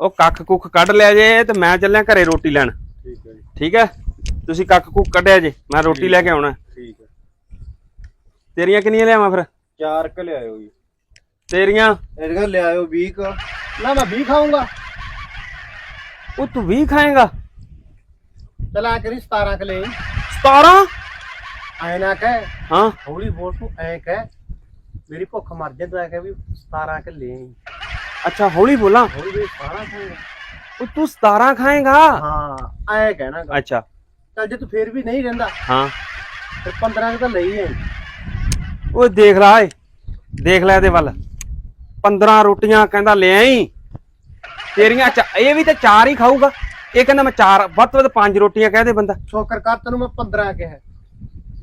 ਉਹ ਕੱਖ ਕੁੱਖ ਕੱਢ ਲਿਆ ਜੇ ਤੇ ਮੈਂ ਚੱਲਿਆ ਘਰੇ ਰੋਟੀ ਲੈਣ। ਠੀਕ ਹੈ ਜੀ। ਠੀਕ ਹੈ? ਤੁਸੀਂ ਕੱਖ ਕੁੱਖ ਕੱਢਿਆ ਜੇ ਮੈਂ ਰੋਟੀ ਲੈ ਕੇ ਆਉਣਾ। ਠੀਕ ਹੈ। ਤੇਰੀਆਂ ਕਿੰਨੀਆਂ ਲਿਆਵਾਂ ਫਿਰ? ਚਾਰ ਕ ਲਿਆਇਓ ਜੀ। ਤੇਰੀਆਂ? ਇਹਦੇ ਲਿਆਇਓ 20 ਕ। ਨਾ ਮੈਂ 20 ਖਾਊਂਗਾ। ਉਹ ਤੂੰ 20 ਖਾਏਗਾ? ਚਲਾ ਕਰੀ 17 ਕ ਲੈ। 17 ਐ ਨਾ ਕਹਿ। ਹਾਂ। ਹੌਲੀ ਬੋਲ ਤੂੰ ਐ ਕਹਿ। ਮੇਰੀ ਭੁੱਖ ਮਰ ਜੇ ਤੂੰ ਐ ਕਹਿ ਵੀ 17 ਕ ਲੈ। ਅੱਛਾ ਹੌਲੀ ਬੋਲਾਂ। ਹੌਲੀ ਵੀ 17 ਖਾਏਗਾ। ਉਹ ਤੂੰ 17 ਖਾਏਗਾ? ਹਾਂ ਐ ਕਹਿਣਾ ਗਾ। ਅੱਛਾ। ਚੱਲ ਜੇ ਤੂੰ ਫੇਰ ਵੀ ਨਹੀਂ ਰਹਿੰਦਾ ਹਾਂ। ਫਿਰ 15 ਕ ਤਾਂ ਲਈ ਐ। ਉਹ ਦੇਖ ਲਾ ਏ ਦੇਖ ਲੈ ਇਹਦੇ ਵੱਲ। 15 ਰੋਟੀਆਂ ਕਹਿੰਦਾ ਲੈ ਆਈ। ਤੇਰੀਆਂ ਚਾ- ਇਹ ਵੀ ਤੇ ਚਾਰ ਹੀ ਖਾਊਗਾ। ਇਹ ਕਹਿੰਦਾ ਮੈਂ ਚਾਰ ਵੱਧ ਤੋਂ ਵੱਧ ਪੰਜ ਰੋਟੀਆਂ ਕਹਦੇ ਬੰਦਾ। ਸ਼ੋਕਰ ਕਰ ਤੈਨੂੰ ਮੈਂ 15 ਕਿਹਾ।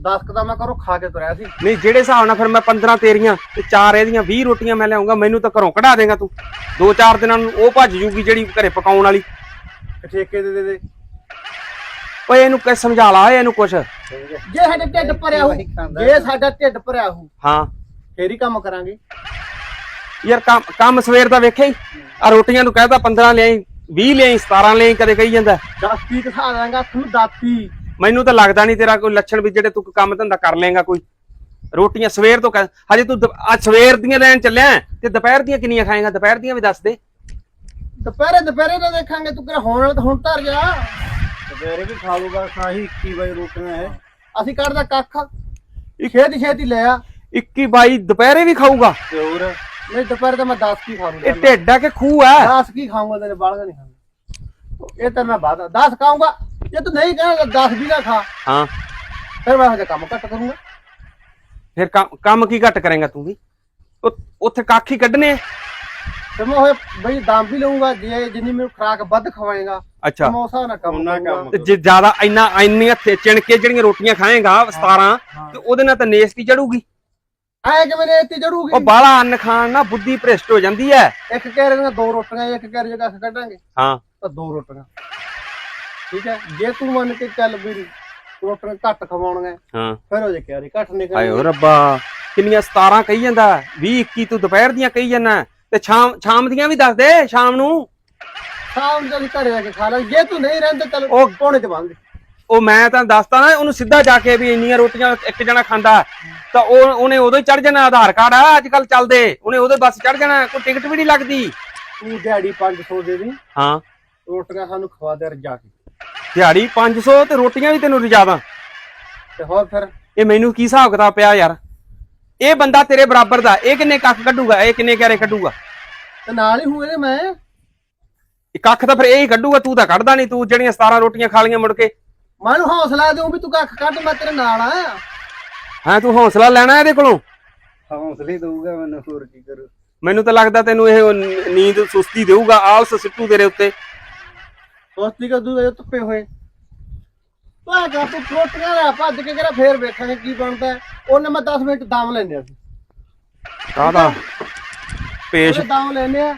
10 ਕ ਤਾਂ ਮੈਂ ਘਰੋਂ ਖਾ ਕੇ ਤੁਰਿਆ ਸੀ। ਨਹੀਂ ਜਿਹੜੇ ਹਿਸਾਬ ਨਾਲ ਫਿਰ ਮੈਂ 15 ਤੇਰੀਆਂ ਤੇ ਚਾਰ ਇਹਦੀਆਂ 20 ਰੋਟੀਆਂ ਮੈਂ ਲਿਆਉਂਗਾ ਮੈਨੂੰ ਤਾਂ ਘਰੋਂ ਕਢਾ ਦੇਗਾ ਤੂੰ। ਦੋ ਚਾਰ ਦਿਨਾਂ ਨੂੰ ਉਹ ਭੱਜ ਜੂਗੀ ਜਿਹੜੀ ਘਰੇ ਪਕਾਉਣ ਵਾਲੀ। ਠੇਕੇ ਦੇ ਦੇ ਦੇ। ਓਏ ਇਹਨੂੰ ਕਿ ਸਮਝਾ ਲਾ ਓਏ ਇਹਨੂੰ ਕੁਛ। ਜੇ ਸਾਡਾ ਢਿੱਡ ਭਰਿਆ ਹੋ ਜੇ ਸਾਡਾ ਢਿੱਡ ਭਰਿਆ ਹੋ ਹਾਂ। ਫੇਰ ਹੀ ਕੰਮ ਕਰਾਂਗੇ। ਯਾਰ ਕੰਮ ਕੰਮ ਸਵੇਰ ਦਾ ਵੇਖਿਆ ਹੀ ਆ ਰੋਟੀਆਂ ਨੂੰ ਕਹਿੰਦਾ 15 ਲਿਆਈ 20 ਲਿਆਈ 17 ਲਿਆਈ ਕਦੇ ਕਹੀ ਜਾਂਦਾ। ਦਾਤੀ ਦਿਖਾ ਦਾਂਗਾ ਤੁਹਾਨੂੰ ਦਾਤੀ। ਮੈਨੂੰ ਤਾਂ ਲੱਗਦਾ ਨਹੀਂ ਤੇਰਾ ਕੋਈ ਲੱਛਣ ਵੀ ਜਿਹੜੇ ਤੂੰ ਕੰਮ ਧੰਦਾ ਕਰ ਲੇਗਾ ਕੋਈ। ਰੋਟੀਆਂ ਸਵੇਰ ਤੋਂ ਕਹਿ ਹਜੇ ਤੂੰ ਅੱਜ ਸਵੇਰ ਦੀਆਂ ਲੈਣ ਚੱਲਿਆ ਤੇ ਦੁਪਹਿਰ ਦੀਆਂ ਕਿੰਨੀਆਂ ਖਾਏਗਾ? ਦੁਪਹਿਰ ਦੀਆਂ ਵੀ ਦੱਸ ਦੇ। ਦੁਪਹਿਰੇ ਦੁਪਹਿਰੇ ਦਾ ਦੇਖਾਂਗੇ ਤੂੰ ਕਿਹੜਾ ਹੋਣ ਵਾਲਾ ਹੁਣ ਧਰ ਜਾ। ਦੁਪਹਿਰੇ ਵੀ ਖਾ ਲੂਗਾ ਸਾਹੀ 21 ਵਜੇ ਰੋਟੀਆਂ ਹੈ ਅਸੀਂ ਕੱਢਦਾ ਕੱਖ। ਛੇਤੀ ਛੇਤੀ ਲੈ ਆ। 21 22 ਦੁਪਹਿਰੇ ਵੀ ਖਾਊਗਾ? ਤੇ ਹੋਰ? ਨਹੀਂ ਦੁਪਹਿਰ ਤਾਂ ਮੈਂ 10 ਕੀ ਖਾ ਲੂੰਗਾ ਇਹ ਢਿੱਡ ਕਿ ਖੂਹ ਆ? 10 ਕੀ ਖਾਊਂਗਾ ਤੇਰੇ ਬਾਲਗਾ ਨਹੀਂ ਖਾਂਦਾ। ਇਹ ਤਾਂ ਮੈਂ ਬਾਦ 10 ਖਾਊਂਗਾ। ਜੇ ਤੂੰ ਨਹੀਂ ਕਹੇਗਾ 10 ਵੀ ਨਾ ਖਾ। ਹਾਂ। ਫਿਰ ਮੈਂ ਹਜੇ ਕੰਮ ਘੱਟ ਕਰੂੰਗਾ। ਫਿਰ ਕੰਮ ਕੰਮ ਕੀ ਘੱਟ ਕਰੇਗਾ ਤੂੰ ਵੀ? ਉਹ- ਉੱਥੇ ਕੱਖ ਹੀ ਕੱਢਨੇ ਆ। ਤੇ ਮੈਂ ਹੋਏ ਬਈ ਦਾਮ ਵੀ ਲਊਂਗਾ ਜੇ ਜਿੰਨੀ ਮੈਨੂੰ ਖਰਾਕ ਵੱਧ ਖਵਾਏਗਾ ਅੱਛਾ। ਮੈਂ ਉਸ ਹਿਸਾਬ ਨਾਲ ਕੰਮ ਤੇ ਜੇ ਜ਼ਿਆਦਾ ਇੰਨਾ ਇੰਨੀਆਂ ਥੇ- ਚਿਣਕੇ ਜਿਹੜੀਆਂ ਰੋਟੀਆਂ ਖਾਏਗਾ 17 ਤੇ ਉਹਦੇ ਨਾਲ ਤਾਂ ਨੇਸਤੀ ਚੜੂਗੀ। ਐ ਕਿ ਮੇਰੇ ਇੱਥੇ ਜੜੂਗੀ ਉਹ ਬਾਹਲਾ ਅੰਨ ਖਾਣ ਨਾਲ ਬੁੱਧੀ ਭ੍ਰਿਸ਼ਟ ਹੋ ਜਾਂਦੀ ਹੈ। ਇੱਕ ਕੈਰੇ ਦੀਆਂ ਦੋ ਰੋਟੀਆਂ ਇੱਕ ਕੈਰੇ ਜਗ੍ਹਾ ਕੱਢਾਂਗੇ ਹਾਂ। ਤਾਂ ਦੋ ਰੋਟੀਆਂ। ਠੀਕ ਹੈ? ਜੇ ਤੂੰ ਮੰਨ ਕੇ ਚੱਲ ਵੀ ਰੋਟੀਆਂ ਘੱਟ ਖਵਾਉਣੀਆਂ ਹਾਂ। ਫਿਰ ਉਹ ਜੇ ਕੈਰੇ ਘੱਟ ਹਾਏ ਨਿਕਲਣਗੇ ਓ ਰੱਬਾ ਕਿੰਨੀਆਂ 17 ਕਹੀ ਜਾਂਦਾ 20 21 ਤੂੰ ਦੁਪਹਿਰ ਦੀਆਂ ਕਹੀ ਜਾਂਦਾ ਤੇ ਸ਼ਾਮ ਸ਼ਾਮ ਦੀਆਂ ਵੀ ਦੱਸ ਦੇ ਸ਼ਾਮ ਨੂੰ। ਸ਼ਾਮ ਨੂੰ ਘਰੇ ਆ ਕੇ ਖਾ ਲਾਂਗੇ। ਜੇ ਤੂੰ ਨਹੀਂ ਰਹਿੰਦਾ ਚੱਲ ਉਹ- ਪੌਣੇ ਚ ਬੰਦ। ਉਹ ਮੈਂ ਤਾਂ ਦੱਸਤਾ ਨਾ ਉਹਨੂੰ ਸਿੱਧਾ ਜਾ ਕੇ ਵੀ ਇੰਨੀਆਂ ਰੋਟੀਆਂ ਇੱਕ ਜਣਾ ਖਾਂਦਾ ਤਾਂ ਉਹ ਉਹਨੇ ਉਦੋਂ ਹੀ ਚੜ ਜਾਣਾ ਆਧਾਰ ਕਾਰਡ ਆ ਅੱਜ ਕੱਲ ਚੱਲਦੇ। ਉਹਨੇ ਉਹਦੇ ਬੱਸ ਚੜ ਜਾਣਾ ਕੋਈ ਟਿਕਟ ਵੀ ਨਹੀਂ ਲੱਗਦੀ। ਤੂੰ ਦਿਹਾੜੀ 500 ਦੇ ਦੀ। ਹਾਂ। ਰੋਟੀਆਂ ਸਾਨੂੰ ਖਵਾ ਦੇ ਰਜਾ ਕੇ। ਦਿਹਾੜੀ 500 ਤੇ ਰੋਟੀਆਂ ਵੀ ਤੈਨੂੰ ਰਜਾਦਾ ਤੇ ਹੋਰ ਫਿਰ? ਇਹ ਮੈਨੂੰ ਕੀ ਹਿਸਾਬ ਕਿਤਾਬ ਪਿਆ ਯਾਰ? ਇਹ ਬੰਦਾ ਤੇਰੇ ਬਰਾਬਰ ਦਾ ਇਹ ਕਿੰਨੇ ਕੱਖ ਕੱਢੂਗਾ ਇਹ ਕਿੰਨੇ ਕਿਆਰੇ ਕੱਢੂਗਾ? ਤੇ ਨਾਲ ਹੀ ਹੂੰ ਇਹਦੇ ਮੈਂ। ਇਹ ਕੱਖ ਤਾਂ ਫਿਰ ਇਹ ਹੀ ਕੱਢੂਗਾ ਤੂੰ ਤਾਂ ਕੱਢਦਾ ਨਹੀਂ ਤੂੰ ਜਿਹੜੀਆਂ 17 ਰੋਟੀਆਂ ਖਾ ਲੀਆਂ ਮੁੜ ਕੇ। ਮੈਨੂੰ ਹੌਸਲਾ ਦਿਉ ਵੀ ਤੂੰ ਕੱਖ ਕੱਢ ਮੈਂ ਤੇਰੇ ਨਾਲ ਆ। ਹਾਂ ਤੂੰ ਹੌਸਲਾ ਲੈਣਾ ਇਹਦੇ ਕੋਲੋਂ? ਹੌਸਲੇ ਦਊਗਾ ਮੈਨੂੰ ਹੋਰ ਕੀ ਕਰੂ? ਮੈਨੂੰ ਤਾਂ ਲੱਗਦਾ ਤੈਨੂੰ ਇਹ ਨੀਂਦ ਸੁਸਤੀ ਦੇਊਗਾ ਆਲਸ ਸਿੱਟੂ ਤੇਰੇ ਉੱਤੇ। ਦੋਸਤੀ ਕਰ ਦੂਗਾ ਧੁੱਪੇ ਹੋਏ। ਪਾ ਗਾ ਤੂੰ ਰੋਟੀਆਂ ਲੈ ਭੱਜ ਕੇ ਕਿਹੜਾ ਫੇਰ ਵੇਖਾਂਗੇ ਕੀ ਬਣਦਾ ਹੈ। ਉਹਨੇ ਮੈਂ 10 ਮਿੰਟ ਦਮ ਲੈਣੇ ਅਸੀਂ। ਕਾਹਦਾ? ਪੇਸ਼ ਉਹਦੇ ਦਮ ਲੈਣੇ ਆ।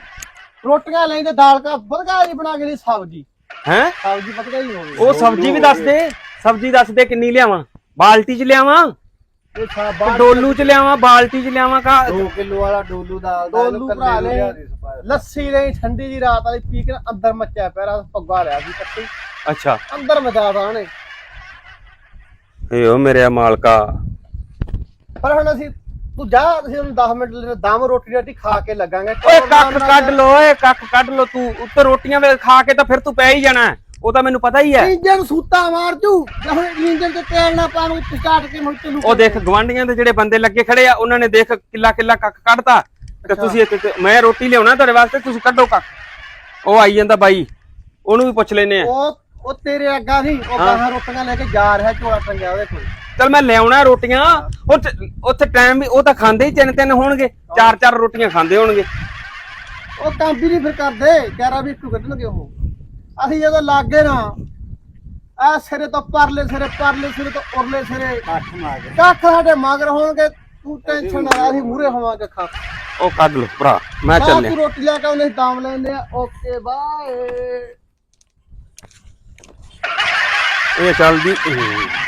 ਰੋਟੀਆਂ ਲੈਂਦੇ ਦਾਲ ਕਾ ਵਧਗਾ ਜੀ ਬਣਾ ਕੇ ਲਈ ਸਬਜ਼ੀ। ਹੈ? ਸਬਜ਼ੀ ਵਧਗਾ ਹੀ ਹੋਵੇ। ਉਹ ਸਬਜ਼ੀ ਵੀ ਦੱਸ ਦੇ। ਸਬਜ਼ੀ ਦੱਸ ਦੇ ਕਿੰਨੀ ਲਿਆਵਾਂ? ਬਾਲਟੀ 'ਚ ਲਿਆਵਾਂ? ਇਹ ਤੇ ਸਾਬਾ ਡੋਲੂ 'ਚ ਲਿਆਵਾਂ ਬਾਲਟੀ 'ਚ ਲਿਆਵਾਂ ਕਾ 2 ਕਿਲੋ ਵਾਲਾ ਡੋਲੂ ਦਾਲ ਦਾ ਡੋਲੂ ਭਰਾ ਲੈ ਲੱਸੀ ਲਈ ਠੰਡੀ ਜੀ ਰਾਤ ਵਾਲੀ ਪੀ ਕੇ ਨਾ ਅੰਦਰ ਮੱਚਿਆ ਪਿਆ ਰਾਤ ਪੱਗਾ ਲਿਆ ਸੀ ਕੱਟੀ। ਅੱਛਾ। ਅੰਦਰ ਮਚਾ ਤਾ ਉਹਨੇ। ਏ ਓ ਮੇਰੇ ਮਾਲਕਾ। ਪਰ ਹੁਣ ਅਸੀਂ ਤੂੰ ਜਾ ਅਸੀਂ ਉਹਨੂੰ 10 ਮਿੰਟ ਲੈ ਦਮ ਰੋਟੀ ਰਾਟੀ ਖਾ ਕੇ ਲੱਗਾਂਗੇ। ਓਏ ਕੱਖ ਕੱਢ ਲੋ ਓਏ ਕੱਖ ਕੱਢ ਲੋ ਤੂੰ। ਉੱਤੇ ਰੋਟੀਆਂ ਵੇ ਖਾ ਕੇ ਤਾਂ ਫਿਰ ਤੂੰ ਪੈ ਹੀ ਜਾਣਾ। ਉਹ ਤਾਂ ਮੈਨੂੰ ਪਤਾ ਹੀ ਹੈ। ਇੰਜਨ ਸੂਤਾ ਮਾਰ ਜੂ। ਹੁਣ ਇੰਜਨ ਤੇ ਤੇਲ ਨਾ ਪਾਵਾਂਗੇ ਸਟਾਰਟ ਕੇ ਮੁੜ ਚਲੂ ਉਹ ਦੇਖ ਗਵਾਂਡੀਆਂ ਦੇ ਜਿਹੜੇ ਬੰਦੇ ਲੱਗੇ ਖੜੇ ਆ ਉਹਨਾਂ ਨੇ ਦੇਖ ਕਿੱਲਾ ਕਿੱਲਾ ਕੱਖ ਕੱਢਤਾ। ਤੇ ਤੁਸੀਂ ਮੈਂ ਰੋਟੀ ਲਿਆਉਣਾ ਤੁਹਾਡੇ ਵਾਸਤੇ ਤੁਸੀਂ ਕੱਢੋ ਕੱਖ। ਉਹ ਆਈ ਜਾਂਦਾ ਬਾਈ। ਉਹਨੂੰ ਵੀ ਪੁੱਛ ਲੈਨੇ ਆ। ਉਹ ਉਹ ਤੇਰੇ ਅੱਗਾ ਸੀ ਉਹ ਗਾਹਾਂ ਰੋਟੀਆਂ ਲੈ ਕੇ ਜਾ ਰਿਹਾ ਝੋਲਾ ਟੰਗਿਆ ਉਹਦੇ ਕੋਲ। ਚਲ ਮੈਂ ਲਿਆਉਣਾ ਰੋਟੀਆਂ। ਉੱਥੇ ਟਾਈਮ ਵੀ ਉਹ ਤਾਂ ਖਾਂਦੇ ਹੀ ਤਿੰਨ ਤਿੰਨ ਹੋਣਗੇ। ਚਾਰ ਚਾਰ ਰੋਟੀਆਂ ਖਾਂਦੇ ਹੋਣਗੇ। ਉਹ ਕੰਮ ਵੀ ਨਹੀਂ ਫਿਰ ਕਰਦੇ। ਕਹਿਰਾ ਵੀ ਇੱਕੂ ਕੱਢਣਗੇ ਉਹ। ਅਸੀਂ ਜਦੋਂ ਲੱਗੇ ਨਾ ਆ ਸਿਰੇ ਤੋਂ ਪਰਲੇ ਸਿਰੇ ਪਰਲੇ ਸਿਰੇ ਤੋਂ ਉਰਲੇ ਸਿਰੇ। ਕੱਖ ਮਾਰ ਕੱਖ ਸਾਡੇ ਮਗਰ ਹੋਣਗੇ ਤੂੰ ਟੈਨਸ਼ਨ ਨਾ ਲੈ ਅਸੀਂ ਮੂਰੇ ਹੋਵਾਂਗੇ ਖਾ ਉਹ ਕੱਢ ਲੋ ਭਰਾ ਮੈਂ ਚੱਲਿਆ। ਤੂੰ ਰੋਟੀ ਲੈ ਕੇ ਉਹਨੇ ਦਾਮ ਲੈਂਦੇ ਆ। Okay bye. ਇਹ ਚੱਲਦੀ ਇਹ।